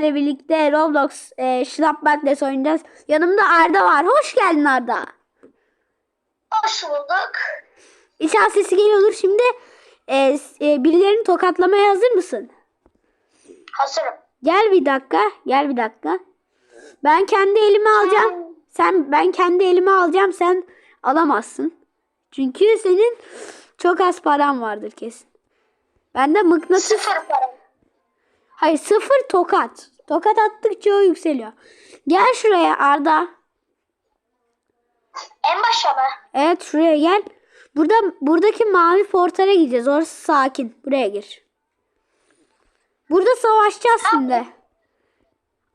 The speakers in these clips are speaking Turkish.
ile birlikte Roblox e, Schlapp Badles oynayacağız. Yanımda Arda var. Hoş geldin Arda. Hoş bulduk. İçeride sesi geliyordur. Şimdi e, e, birilerini tokatlamaya hazır mısın? Hazırım. Gel bir dakika. Gel bir dakika. Ben kendi elime alacağım. Sen ben kendi elime alacağım. Sen alamazsın. Çünkü senin çok az paran vardır kesin. Bende mıknatıs Sıfır param. Hayır sıfır tokat. Tokat attıkça o yükseliyor. Gel şuraya Arda. En başa mı? Evet şuraya gel. Burada buradaki mavi portale gideceğiz. Orası sakin. Buraya gir. Burada savaşacağız şimdi.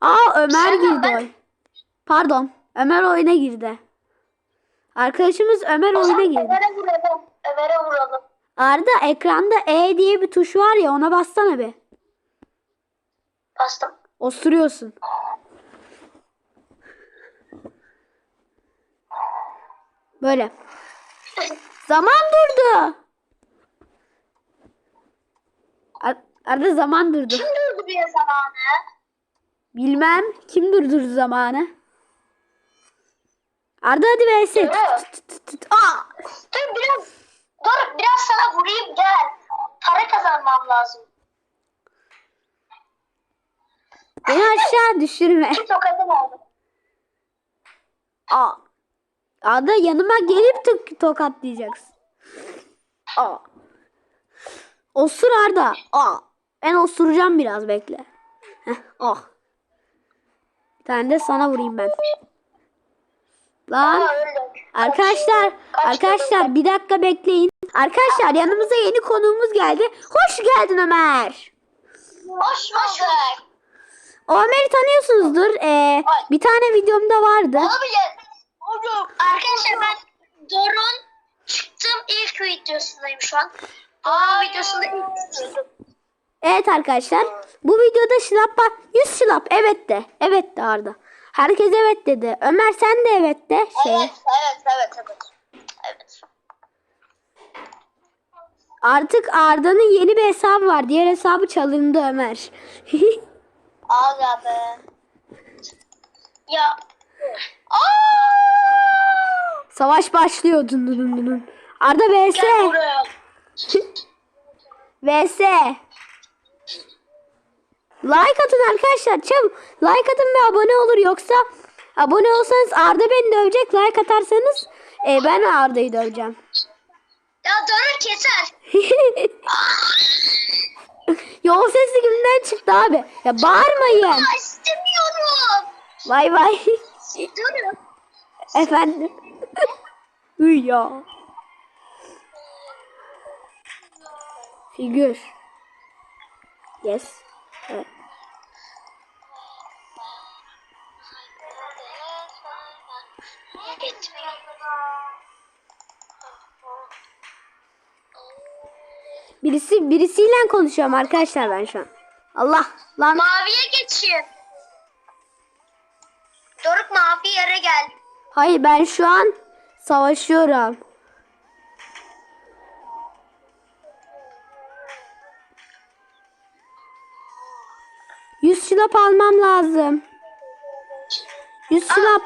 Aa Ömer Sen girdi ben- oy. Pardon. Ömer oyuna girdi. Arkadaşımız Ömer oyuna girdi. Ömer'e vuralım. Ömer'e vuralım. Arda ekranda E diye bir tuş var ya ona bassana bir. Bastım. Osuruyorsun. Böyle. Zaman durdu. Ar- Arada zaman durdu. Kim durduruyor zamanı? Bilmem kim durdurdu zamanı. Arda hadi vs. Dur biraz. Dur biraz sana vurayım gel. Para kazanmam lazım. Beni aşağı düşürme. Bir tokadım oldu. Aa. Arda yanıma gelip tık tokatlayacaksın. Aa. Osur Arda. Aa. Ben osuracağım biraz bekle. Heh, oh. Bir tane de sana vurayım ben. Lan. Arkadaşlar, arkadaşlar bir dakika bekleyin. Arkadaşlar yanımıza yeni konuğumuz geldi. Hoş geldin Ömer. Hoş bulduk. O Ömer'i tanıyorsunuzdur. Ee, bir tane videomda vardı. Olabilir. Oğlum. Arkadaşlar ben Dorun çıktım ilk videosundayım şu an. Aa videosunda ilk çıktım. Evet arkadaşlar. Bu videoda şılappa 100 şılap evet de. Evet de Arda. Herkes evet dedi. Ömer sen de evet de. Şey, Evet, evet, evet, evet. Evet. Artık Arda'nın yeni bir hesabı var. Diğer hesabı çalındı Ömer. Aga be. Ya. Aa! Savaş başlıyor. Dun dun dun dun. Arda vs. Gel buraya. vs. Like atın arkadaşlar. Çabuk. Like atın ve abone olur. Yoksa abone olsanız Arda beni dövecek. Like atarsanız e, ben Arda'yı döveceğim. Ya Dorun keser. Çıktı abi? Ya bağırmayın. İstemiyorum. Vay vay. Dorun. Efendim. Uy ya. Figür. Yes. Evet. Birisi birisiyle konuşuyorum arkadaşlar ben şu an. Allah lan. Maviye geçin. Doruk mavi yere gel. Hayır ben şu an savaşıyorum. Yüz şılap almam lazım. Yüz şılap.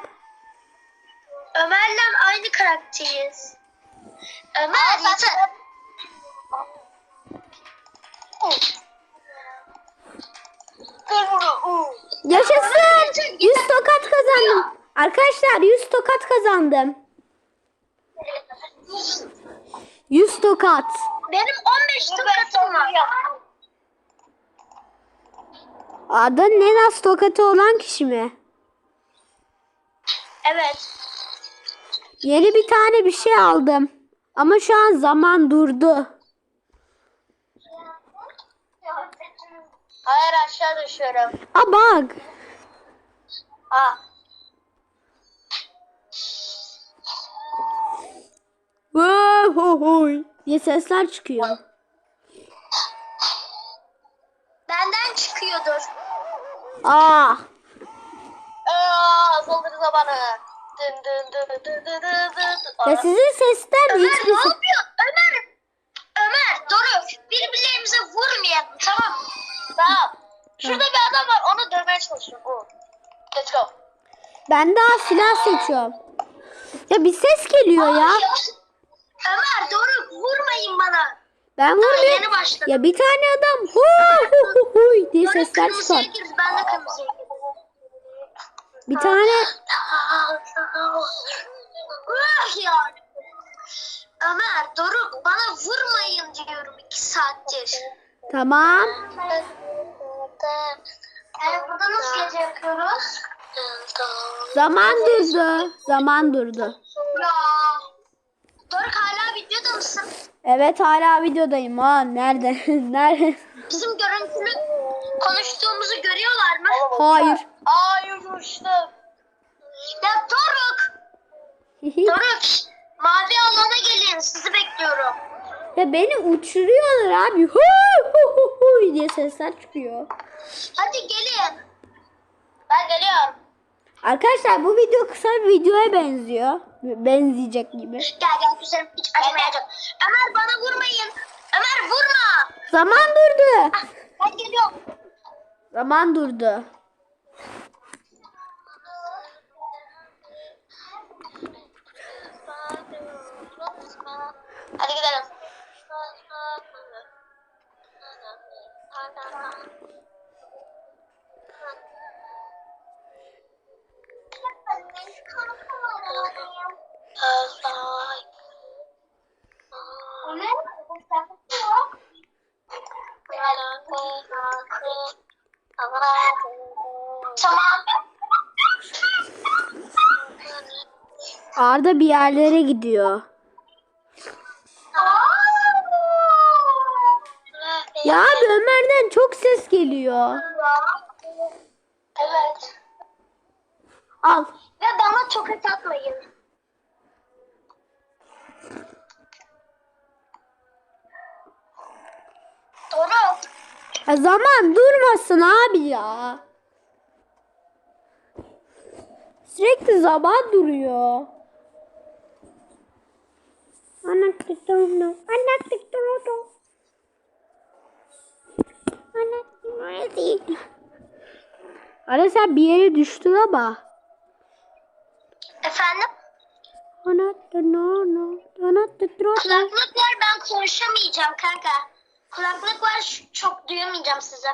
Ömer'le aynı karakteriz. Ömer yeter. Yaşasın. 100 tokat kazandım. Arkadaşlar 100 tokat kazandım. 100 tokat. Benim 15 tokatım var. Adın en az tokatı olan kişi mi? Evet. Yeni bir tane bir şey aldım. Ama şu an zaman durdu. Hayır aşağı düşüyorum. Aa bak. Aa. Vahohoy diye sesler çıkıyor. Benden çıkıyordur. Aa. Aa, saldırı zamanı. Dın dın dın dın dın dın dın. Ya sizin sesler Ömer ne hiçbir ses- yapıyor? Ömer. Ömer, Doruk birbirlerimize vurmayalım tamam mı? Tamam. Şurada bir adam var onu dövmeye çalışıyorum. Go. Let's go. Ben daha silah seçiyorum. Ya bir ses geliyor ya. Ay Ömer Doruk vurmayın bana. Ben Daha vurmuyorum. yeni başladım. Ya bir tane adam hu hu hu hu diye Doruk sesler kırmızıya çıkar. girdi ben de kırmızıya girdim. Bir tane Ah. Ömer Doruk bana vurmayın diyorum iki saattir. tamam. Yani burada nasıl gece yapıyoruz? Zaman durdu. Zaman durdu. Ya. Doruk hala videoda mısın? Evet hala videodayım. Ha nerede? nerede? Bizim görüntülü konuştuğumuzu görüyorlar mı? Hayır. Hayır işte. Ya Doruk. Doruk. Mavi alana gelin. Sizi bekliyorum. Ya beni uçuruyorlar abi. Hu hu hu hu diye sesler çıkıyor. Hadi gelin. Ben geliyorum. Arkadaşlar bu video kısa bir videoya benziyor. Benzeyecek gibi. Gel gel güzelim. Hiç acımayacak. Ömer bana vurmayın. Ömer vurma. Zaman durdu. Ah, Ben geliyorum. Zaman durdu. Arda bir yerlere gidiyor. Ya abi Ömer'den çok ses geliyor. Evet. Al. Ve bana tokat atmayın. Doruk. Ya zaman durmasın abi ya. Sürekli zaman duruyor. Anaktıklarını, anaktıklarını. Anaktıklarını. Ara sen bir yere düştün ama. Efendim? Anaktıklarını, anaktıklarını. Kulaklık var ben konuşamayacağım kanka. Kulaklık var çok duyamayacağım size.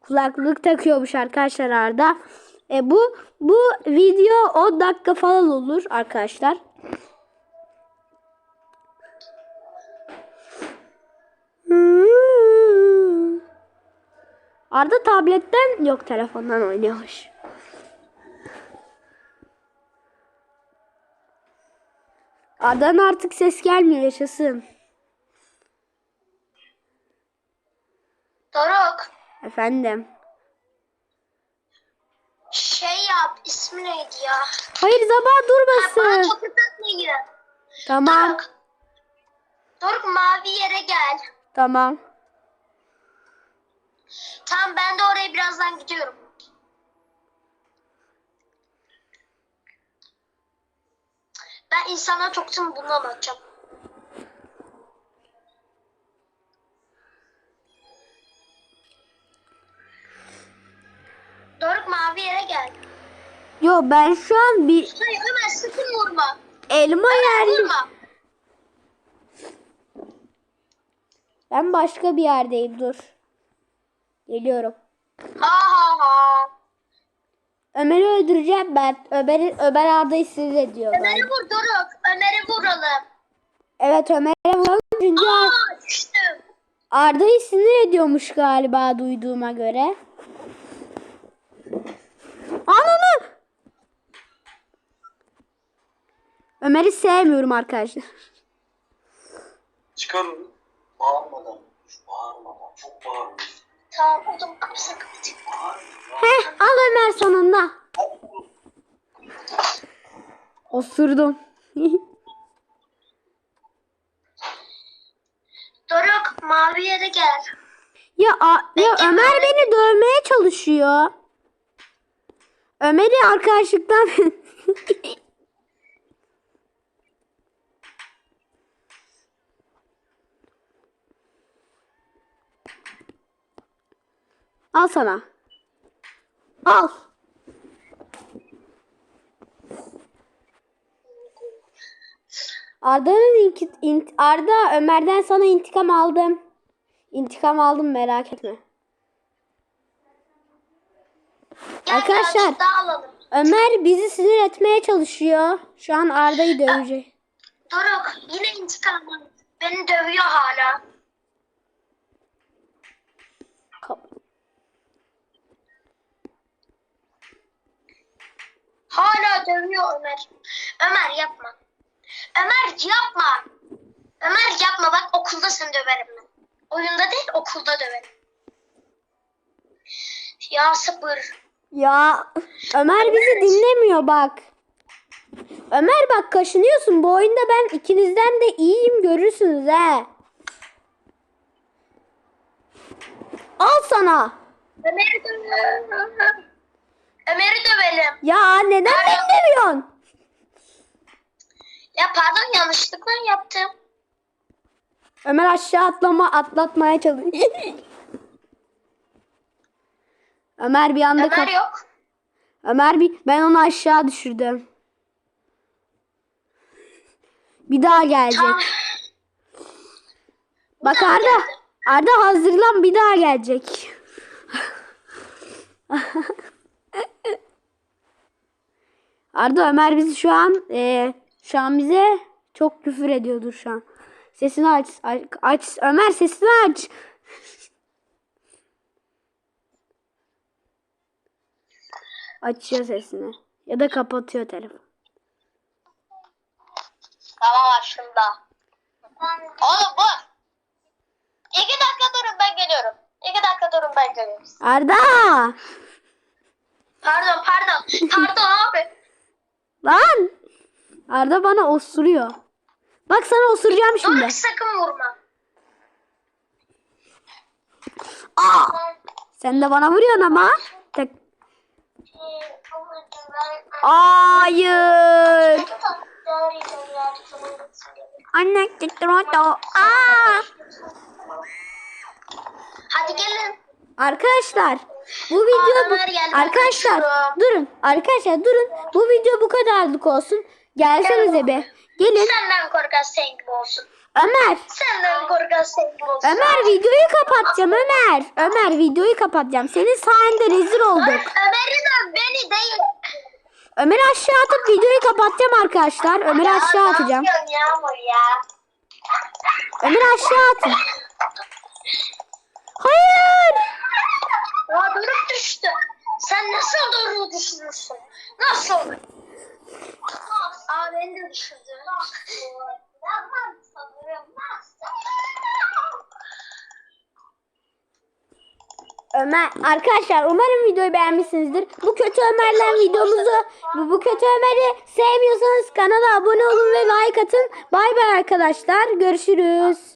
kulaklık takıyormuş arkadaşlar Arda. E bu bu video 10 dakika falan olur arkadaşlar. Arda tabletten yok telefondan oynuyormuş. Arda'nın artık ses gelmiyor yaşasın. Doruk Efendim. şey yap ismi neydi ya? Hayır zaman Ha, bana durmasın. tokat atmayın. Tamam. Doruk. Doruk mavi yere gel. Tamam. Tamam ben de oraya birazdan gidiyorum. Ben insana çoktan bunu anlatacağım. Doruk mavi yere gel. Yo ben şu an bir Hayır Ömer sakın vurma. elma yerli. Vurma. Ben başka bir yerdeyim dur. Geliyorum. Ha ha ha. Ömer'i öldüreceğim ben. Ömer'i Ömer Arda'yı sinir ediyor. Ömer'i vur Doruk. Ömer'i vuralım. Evet Ömer'e vuralım çünkü Ar- Aa düştüm. Arda'yı sinir ediyormuş galiba duyduğuma göre. Ömer'i sevmiyorum arkadaşlar. Çıkar onu. Bağırmadan. Bağırmadan. Çok bağırıyorsun. Tamam oğlum kapısını kapatayım. Heh al Ömer sonunda. Osurdum. Doruk mavi yere gel. ya, a- ya Ömer beni dövmeye çalışıyor. Ömer'i arkadaşlıktan Al sana. Al. Arda'nın Arda Ömer'den sana intikam aldım. İntikam aldım merak etme. Gel Arkadaşlar. Ömer bizi sinir etmeye çalışıyor. Şu an Arda'yı dövecek. Doruk yine intikam al. Beni dövüyor hala. Kap- Dövüyor Ömer. Ömer yapma. Ömer yapma. Ömer yapma bak okulda seni döverim ben. Oyunda değil okulda döverim. Ya sabır. Ya Ömer bizi dinlemiyor bak. Ömer bak kaşınıyorsun. Bu oyunda ben ikinizden de iyiyim görürsünüz he. Al sana. Dövelim. Ömer'i dövelim. Ya neden beni demiyorsun? Ya pardon yanlışlıkla yaptım. Ömer aşağı atlama atlatmaya çalışıyor. Ömer bir anda Ömer kap- yok. Ömer bir ben onu aşağı düşürdüm. Bir daha gelecek. Tamam. Bak Arda. Arda hazırlan bir daha gelecek. Arda Ömer bizi şu an e, şu an bize çok küfür ediyordur şu an. Sesini aç. Aç. Ömer sesini aç. Açıyor sesini. Ya da kapatıyor telefon. Tamam aslında. Oğlum bu. İki dakika durun ben geliyorum. İki dakika durun ben geliyorum. Arda! Pardon pardon. Pardon abi. Lan! Arda bana osuruyor. Bak sana osuracağım şimdi. Doruk sakın vurma. Aa! Sen de bana vuruyorsun ama. Tek... Hayır. Anne gitti Aa! Hadi gelin. Arkadaşlar bu video bu... Ömer Arkadaşlar durun. Arkadaşlar durun. Bu video bu kadarlık olsun. Gelsenize be. Gelin. Senden korkan sen gibi olsun. Ömer. Senden korkan sen gibi olsun. Ömer videoyu kapatacağım Ömer. Ömer videoyu kapatacağım. Senin sayende rezil olduk. Ömer'i de beni değil. Ömer'i aşağı atıp videoyu kapatacağım arkadaşlar. Ömer'i aşağı atacağım. Ömer'i aşağı atın. Hayır. Ya Doruk düştü. Sen nasıl Doruk'u düşürürsün? Nasıl? Aa beni de düşürdü. Ömer arkadaşlar umarım videoyu beğenmişsinizdir. Bu kötü Ömer'le videomuzu bu, bu kötü Ömer'i sevmiyorsanız kanala abone olun ve like atın. Bay bay arkadaşlar. Görüşürüz.